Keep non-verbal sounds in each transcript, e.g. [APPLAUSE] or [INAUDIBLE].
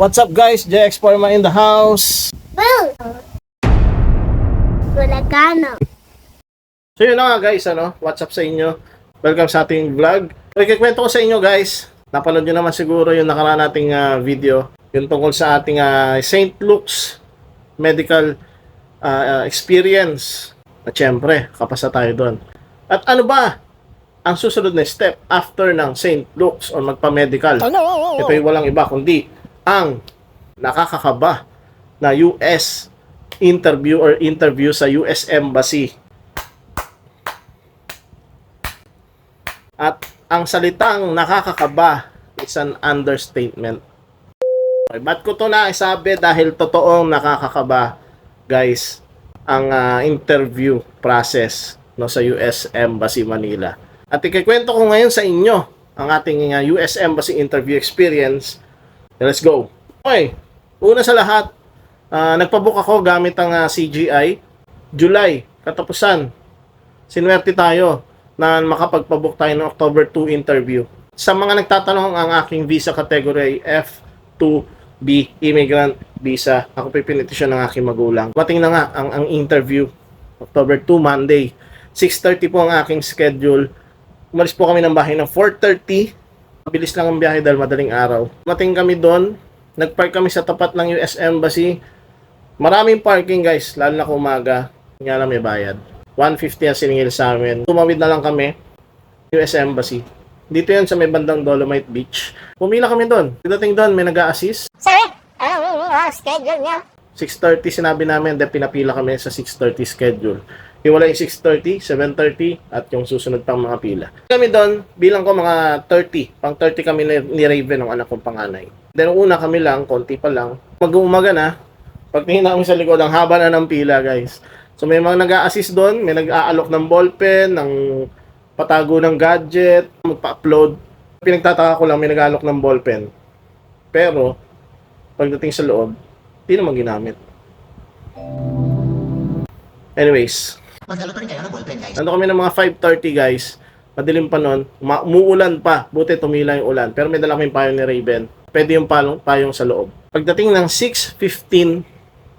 What's up guys? JX Forma in the house. Boo! Bulagano. So yun na nga guys, ano? What's up sa inyo? Welcome sa ating vlog. Okay, kwento ko sa inyo guys. Napanood nyo naman siguro yung nakaraan nating ah, video. Yung tungkol sa ating ah, St. Luke's medical ah, experience. At syempre, kapasa tayo doon. At ano ba ang susunod na step after ng St. Luke's or magpa-medical? Ito ay walang iba kundi ang nakakakaba na US interview or interview sa US Embassy. At ang salitang nakakakaba is an understatement. Okay, ba't ko to na isabi dahil totoong nakakakaba, guys, ang ah, interview process no sa US Embassy Manila. At ikikwento ko ngayon sa inyo ang ating ah, US Embassy interview experience. Let's go. Okay, una sa lahat, ah, nagpabook ako gamit ang ah, CGI. July, katapusan. Sinwerte tayo na makapagpabook tayo ng October 2 interview. Sa mga nagtatanong ang aking visa category ay F2B immigrant visa. Ako pipinitisyon ng aking magulang. Mating na nga ang, ang interview. October 2, Monday. 6.30 po ang aking schedule. Umalis po kami ng bahay ng 4.30. Mabilis lang ang biyahe dahil madaling araw. Mating kami doon. Nagpark kami sa tapat ng US Embassy. Maraming parking guys, lalo na kung umaga. Nga lang may bayad. 150 ang siningil sa amin. Tumawid na lang kami. US Embassy. Dito yan sa may bandang Dolomite Beach. Pumila kami doon. Pagdating doon, may nag-a-assist. Sir, ano yung schedule niya? 6.30 sinabi namin, then pinapila kami sa 6.30 schedule. Yung wala yung 6.30, 7.30, at yung susunod pang mga pila. Kami doon, bilang ko mga 30. Pang 30 kami ni, Raven, ng anak kong panganay. Then una kami lang, konti pa lang. Mag-uumaga na, pagtingin namin sa likod, ang haba na ng pila, guys. So may mga nag-a-assist doon, may nag-aalok ng ballpen, ng patago ng gadget, magpa-upload. Pinagtataka ko lang, may nag-aalok ng ballpen. Pero, pagdating sa loob, di naman ginamit. Anyways, Magdalo pa rin kayo ng ballpen, guys. Nando kami ng mga 5.30 guys. Madilim pa nun. Umuulan pa. Buti tumila yung ulan. Pero may dala kaming payong ni Raven. Pwede yung palong, payong sa loob. Pagdating ng 6.15,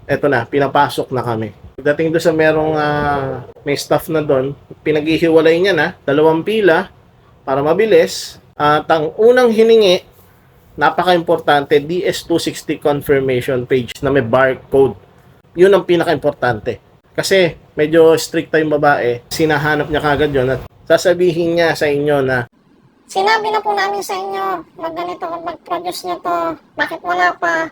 eto na, pinapasok na kami. Pagdating doon sa merong ah, may staff na doon, pinaghihiwalay niya na, dalawang pila, para mabilis. At ang unang hiningi, napaka-importante, DS260 confirmation page na may barcode. Yun ang pinaka-importante. Kasi medyo strict yung babae, sinahanap niya kagad yun at sasabihin niya sa inyo na Sinabi na po namin sa inyo, mag ganito, mag-produce niyo to. Bakit wala pa?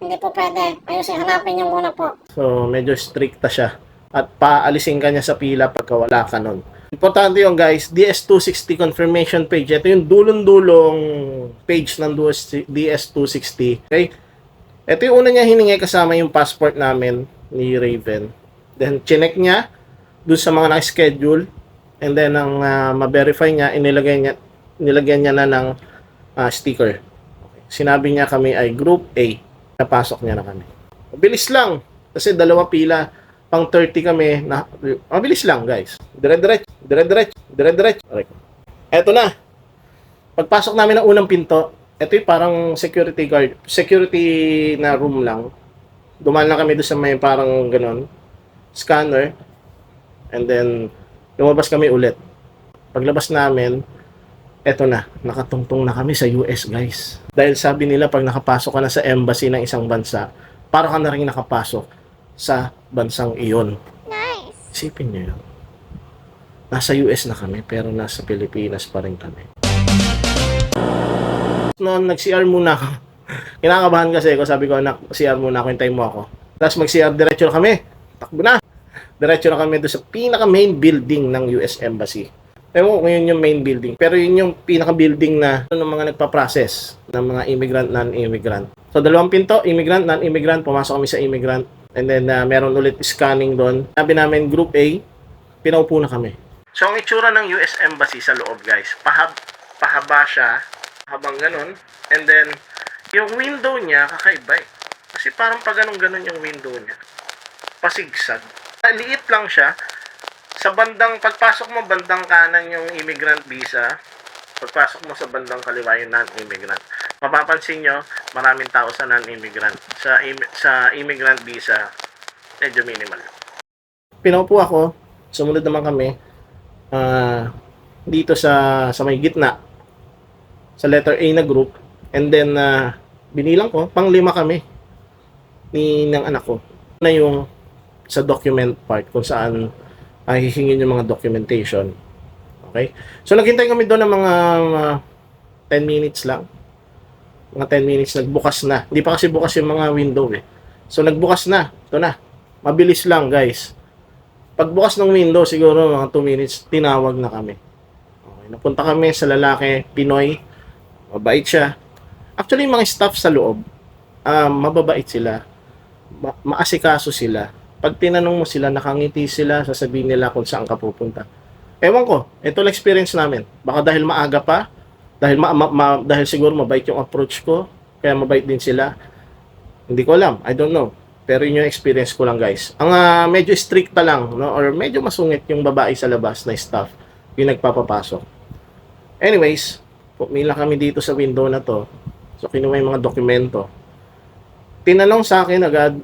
Hindi po pwede. Ayusin, hanapin niyo muna po. so medyo stricta siya at paalisin ka niya sa pila pagka wala ka nun. Importante yung guys, DS260 confirmation page. Ito yung dulong-dulong page ng DS260. Okay? Ito yung una niya hiningi kasama yung passport namin ni Raven. Then, chinek niya dun sa mga naka-schedule. And then, ang ah, ma-verify niya, inilagay niya, nilagyan niya na ng ah, sticker. Sinabi niya kami ay Group A. Napasok niya na kami. Mabilis lang. Kasi dalawa pila. Pang 30 kami. Na, mabilis lang, guys. Dire-diretso. Dire-diretso. Dire-diretso. Eto na. Pagpasok namin ng unang pinto, ito yung parang security guard. Security na room lang. Dumaan lang kami doon sa may parang ganon. Scanner. And then, lumabas kami ulit. Paglabas namin, eto na, nakatungtong na kami sa US, guys. Dahil sabi nila, pag nakapasok ka na sa embassy ng isang bansa, para ka na rin nakapasok sa bansang iyon. Nice. Isipin nyo yun. Nasa US na kami, pero nasa Pilipinas pa rin kami. Noon, nag-CR muna ako. [LAUGHS] Kinakabahan kasi ako, sabi ko, anak, CR muna ako, hintayin mo ako. Tapos mag-CR, diretso na kami. Takbo na. Diretso na kami doon sa pinaka-main building ng US Embassy. Ewan ko yun yung main building. Pero yun yung pinaka-building na ng mga nagpa-process ng mga immigrant, non-immigrant. So, dalawang pinto, immigrant, non-immigrant. Pumasok kami sa immigrant. And then, uh, meron ulit scanning doon. Sabi namin, Group A, pinaupo na kami. So, ang itsura ng US Embassy sa loob, guys, pahab pahaba siya, habang ganun. And then, yung window niya, kakaiba eh. Kasi parang pag ganun-ganun yung window niya. Pasigsag. Liit lang siya. Sa bandang, pagpasok mo, bandang kanan yung immigrant visa. Pagpasok mo sa bandang kaliwa yung non-immigrant. Mapapansin nyo, maraming tao sa non-immigrant. Sa, im- sa immigrant visa, medyo minimal. Pinaupo ako, sumunod naman kami ah, dito sa, sa may gitna, sa letter A na group. And then, ah, binilang ko, pang lima kami ni ng anak ko na yung sa document part kung saan ay hihingin yung mga documentation. Okay? So naghintay kami doon ng mga uh, 10 minutes lang. Mga 10 minutes nagbukas na. Hindi pa kasi bukas yung mga window eh. So nagbukas na. Ito na. Mabilis lang guys. Pagbukas ng window siguro mga 2 minutes tinawag na kami. Okay, napunta kami sa lalaki, Pinoy. Mabait siya. Actually yung mga staff sa loob, um, mababait sila. Ma- maasikaso sila. Pag tinanong mo sila, nakangiti sila, sasabihin nila kung saan ka pupunta. Ewan ko, ito lang experience namin. Baka dahil maaga pa, dahil ma, ma- ma- dahil siguro mabait yung approach ko, kaya mabait din sila. Hindi ko alam, I don't know. Pero yun yung experience ko lang guys. Ang ah, medyo strict lang, no? or medyo masungit yung babae sa labas na staff, yung nagpapapasok. Anyways, pumila kami dito sa window na to. So kinuha yung mga dokumento. Tinanong sa akin agad,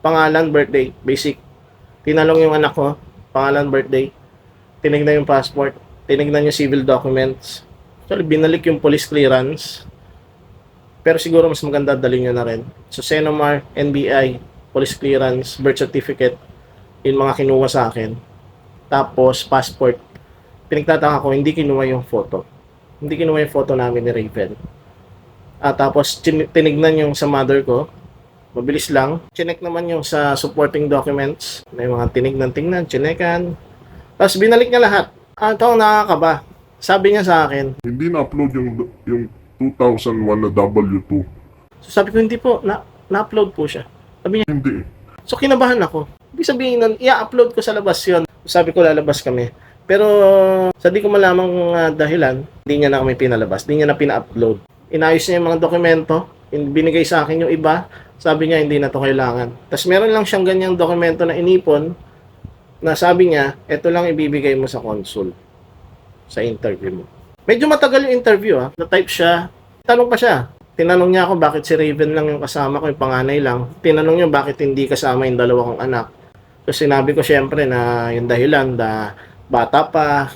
pangalan, birthday, basic. Tinanong yung anak ko, pangalan, birthday. Tinignan yung passport. Tinignan yung civil documents. Actually, binalik yung police clearance. Pero siguro mas maganda dalhin nyo na rin. So, Senomar, NBI, police clearance, birth certificate, yung mga kinuha sa akin. Tapos, passport. Pinagtataka ko, hindi kinuha yung photo. Hindi kinuha yung photo namin ni Raven. At tapos, tin- tinignan yung sa mother ko. Mabilis lang. Chinek naman yung sa supporting documents. May mga tinignan-tingnan, chinekan. Tapos binalik niya lahat. Ah, ito ang nakakaba. Sabi niya sa akin, Hindi na-upload yung, yung 2001 na W2. so sabi ko, hindi po, na, na-upload po siya. Sabi niya, Hindi so kinabahan ako. Ibig sabihin nun, i-upload ko sa labas yon. Sabi ko, lalabas kami. Pero sa di ko malamang ah, dahilan, hindi niya na kami pinalabas. Hindi niya na pina-upload. Inayos niya yung mga dokumento. in- Binigay sa akin yung iba. Sabi niya, hindi na to kailangan. Tapos meron lang siyang ganyang dokumento na inipon na sabi niya, ito lang ibibigay mo sa consul sa interview mo. Medyo matagal yung interview ha. Na-type siya. Tanong pa siya. Tinanong niya ako bakit si Raven lang yung kasama ko, yung panganay lang. Tinanong niya bakit hindi kasama yung dalawa kong anak. So sinabi ko syempre na yung dahilan na bata pa,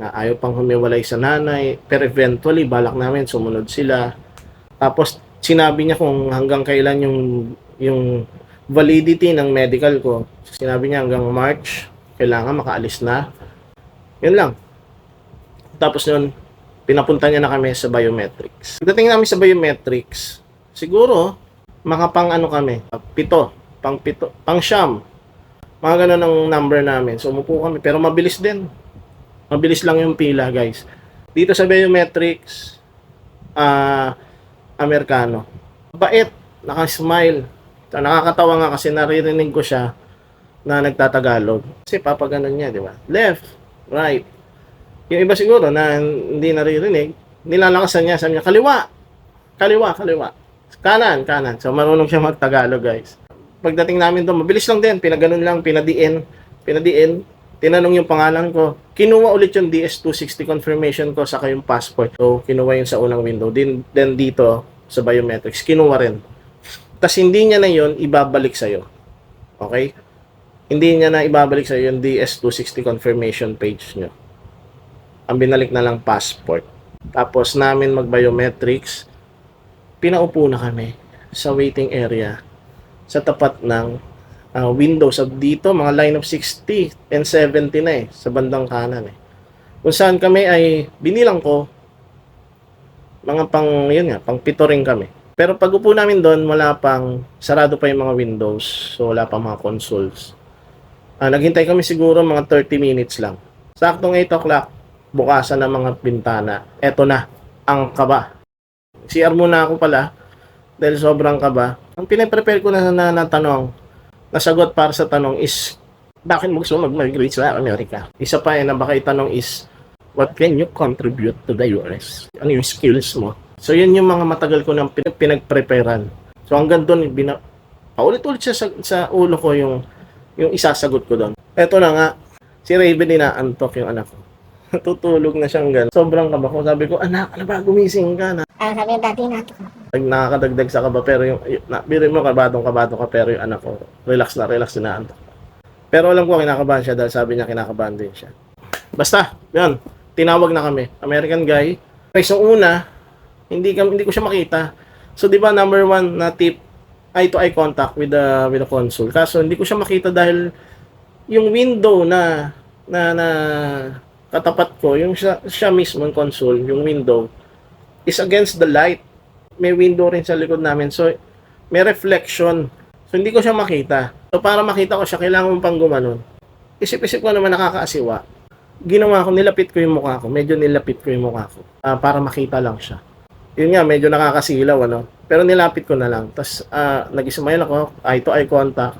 na ayaw pang humiwalay sa nanay. Pero eventually, balak namin, sumunod sila. Tapos sinabi niya kung hanggang kailan yung yung validity ng medical ko. Sinabi niya hanggang March, kailangan makaalis na. Yun lang. Tapos nun, pinapunta niya na kami sa biometrics. Pagdating namin sa biometrics, siguro, makapang ano kami, pito, pang pito, pang siyam. Mga ganun ang number namin. So, umupo kami. Pero mabilis din. Mabilis lang yung pila, guys. Dito sa biometrics, ah, Amerikano. Bait, naka-smile. So, nakakatawa nga kasi naririnig ko siya na nagtatagalog. Kasi papaganon niya, di ba? Left, right. Yung iba siguro na hindi naririnig, nilalakasan niya, sabi niya, kaliwa, kaliwa, kaliwa. Kanan, kanan. So, marunong siya magtagalog, guys. Pagdating namin doon, mabilis lang din. Pinaganon lang, pinadiin, pinadiin. Tinanong yung pangalan ko. Kinuha ulit yung DS260 confirmation ko saka yung passport. So, kinuha yung sa unang window. Din, then dito, sa biometrics, kinuha rin. Tapos hindi niya na yon ibabalik sa'yo. Okay? Hindi niya na ibabalik sa'yo yung DS260 confirmation page nyo. Ang binalik na lang passport. Tapos namin mag-biometrics, pinaupo na kami sa waiting area sa tapat ng uh, window. Sa dito mga line of 60 and 70 na eh sa bandang kanan eh. Kung saan kami ay binilang ko mga pang yun nga pang pito rin kami. Pero pag upo namin doon wala pang sarado pa yung mga windows. So wala pa mga consoles. Ah, naghintay kami siguro mga 30 minutes lang. Saktong 8 o'clock bukasan ng mga bintana eto na ang kaba CR muna ako pala dahil sobrang kaba. Ang pinaprepare ko na, na, na tanong, nasagot para sa tanong is, bakit mo gusto mag-migrate sa Amerika? Isa pa eh, na baka itanong is, what can you contribute to the US? Ano yung skills mo? So, yun yung mga matagal ko nang pin- pinag-preparean. So, hanggang doon, bina, paulit-ulit sa, sa ulo ko yung, yung isasagot ko doon. Eto na nga, si Raven inaantok yung anak ko. Natutulog na siyang gano'n. Sobrang kaba ko. Sabi ko, anak, ano ba, gumising ka na. Ano sabi yung daddy natin? Nag nakakadagdag sa kaba, pero yung, yung na, biro mo, kabadong kabado ka, pero yung anak ko, relax na, relax na naantok. Pero alam ko, kinakabahan siya dahil sabi niya, kinakabahan din siya. Basta, yun, tinawag na kami. American guy. Okay, so una, hindi, kami, hindi ko siya makita. So, di ba, number one na tip, eye-to-eye contact with the, with the consul. Kaso, hindi ko siya makita dahil yung window na, na, na, katapat ko, yung siya, siya mismo, yung consul, yung window, is against the light. May window rin sa likod namin. So, may reflection. So, hindi ko siya makita. So, para makita ko siya, kailangan pang gumanon. Isip-isip ko naman nakakaasiwa. Ginawa ko, nilapit ko yung mukha ko. Medyo nilapit ko yung mukha ko. ah, para makita lang siya. Yun nga, medyo nakakasilaw, ano. Pero nilapit ko na lang. Tapos, uh, nag-smile ako, eye to eye contact.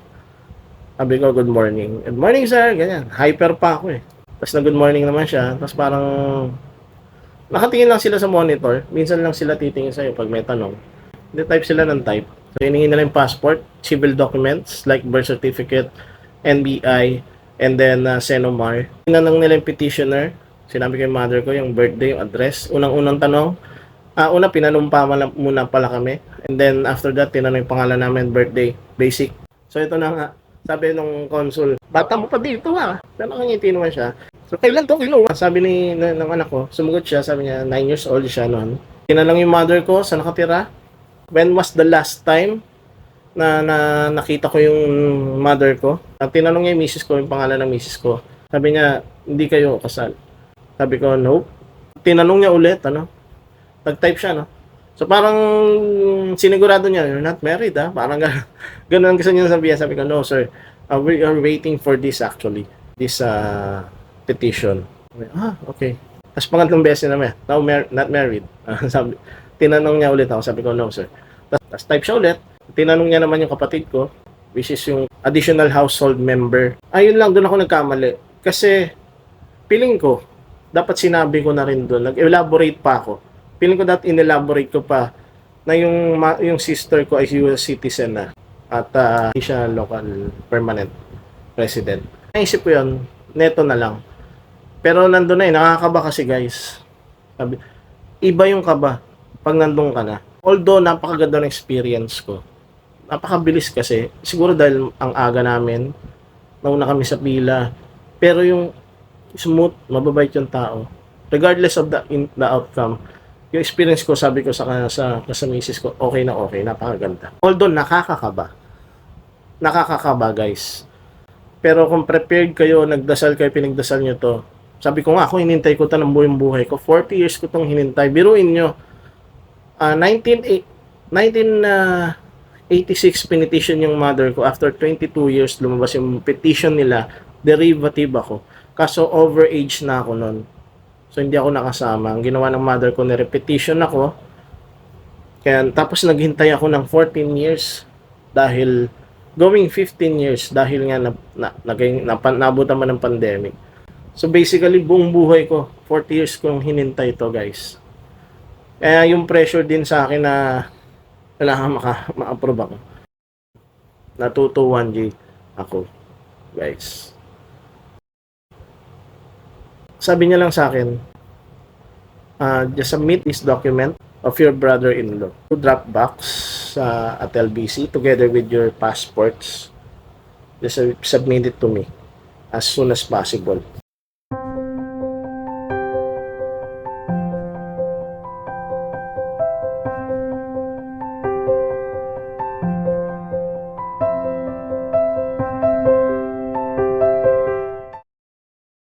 Sabi ko, good morning. Good morning, sir. Ganyan. Hyper pa ako eh. Tapos na good morning naman siya. Tapos parang nakatingin lang sila sa monitor. Minsan lang sila titingin sa'yo pag may tanong. Hindi type sila ng type. So, hiningin nila yung passport, civil documents like birth certificate, NBI, and then uh, Senomar. Tinanong nila yung petitioner. Sinabi yung mother ko, yung birthday, yung address. Unang-unang tanong, ah una, pinanumpa muna pala kami. And then, after that, tinanong yung pangalan namin, birthday, basic. So, ito na nga. Sabi nung consul, bata mo pa dito ha. Nakangiti naman siya. So, kailan to kinuha? Sabi ni na, ng anak ko, sumugot siya, sabi niya, 9 years old siya noon. Tinanong yung mother ko, saan nakatira? When was the last time na, na nakita ko yung mother ko? At tinanong niya yung misis ko, yung pangalan ng misis ko. Sabi niya, hindi kayo kasal. Sabi ko, nope. Tinanong niya ulit, ano? Nag-type siya, no? So parang sinigurado niya, you're not married, ha? Parang gano'n. [LAUGHS] Ganun gusto niya sabihin. Sabi ko, no, sir. Uh, we are waiting for this actually. This uh, petition. Ah, okay. Tapos pangatlong beses na naman, now mar- not married. Ah, [LAUGHS] sabi, tinanong niya ulit ako. Sabi ko, no, sir. Tapos, type siya ulit. Tinanong niya naman yung kapatid ko, which is yung additional household member. Ayun lang, doon ako nagkamali. Kasi, feeling ko, dapat sinabi ko na rin doon. Nag-elaborate pa ako. Feeling ko dapat in-elaborate ko pa na yung yung sister ko ay US citizen na at hindi siya local permanent resident. Naisip ko yun, neto na lang. Pero nandun na eh, nakakaba kasi guys. Sabi, iba yung kaba pag nandun ka na. Although napakaganda ng experience ko. Napakabilis kasi. Siguro dahil ang aga namin, nauna kami sa pila. Pero yung smooth, mababait yung tao. Regardless of the, in, the outcome, yung experience ko, sabi ko sa, sa, sa misis ko, okay na okay, napakaganda. Although nakakakaba. Nakakakaba guys. Pero kung prepared kayo, nagdasal kayo, pinagdasal nyo to, sabi ko nga, ako hinintay ko to ng buong buhay ko. 40 years ko tong hinintay. Biruin nyo, ah 19, eh, 1986 pinetition yung mother ko. After 22 years, lumabas yung petition nila. Derivative ako. Kaso overage na ako nun. So hindi ako nakasama. Ang ginawa ng mother ko, ni-repetition ako. Kaya tapos naghintay ako ng 14 years dahil going 15 years dahil nga na, na, naging, na, nabutan man ng pandemic. So basically buong buhay ko, 40 years kong hinintay to guys. Kaya yung pressure din sa akin na kailangan maka, ma-approve ako. Natuto 1G ako, guys. Sabi niya lang sa akin, uh, just submit this document of your brother-in-law to Dropbox uh, at LBC together with your passports. Just submit it to me as soon as possible.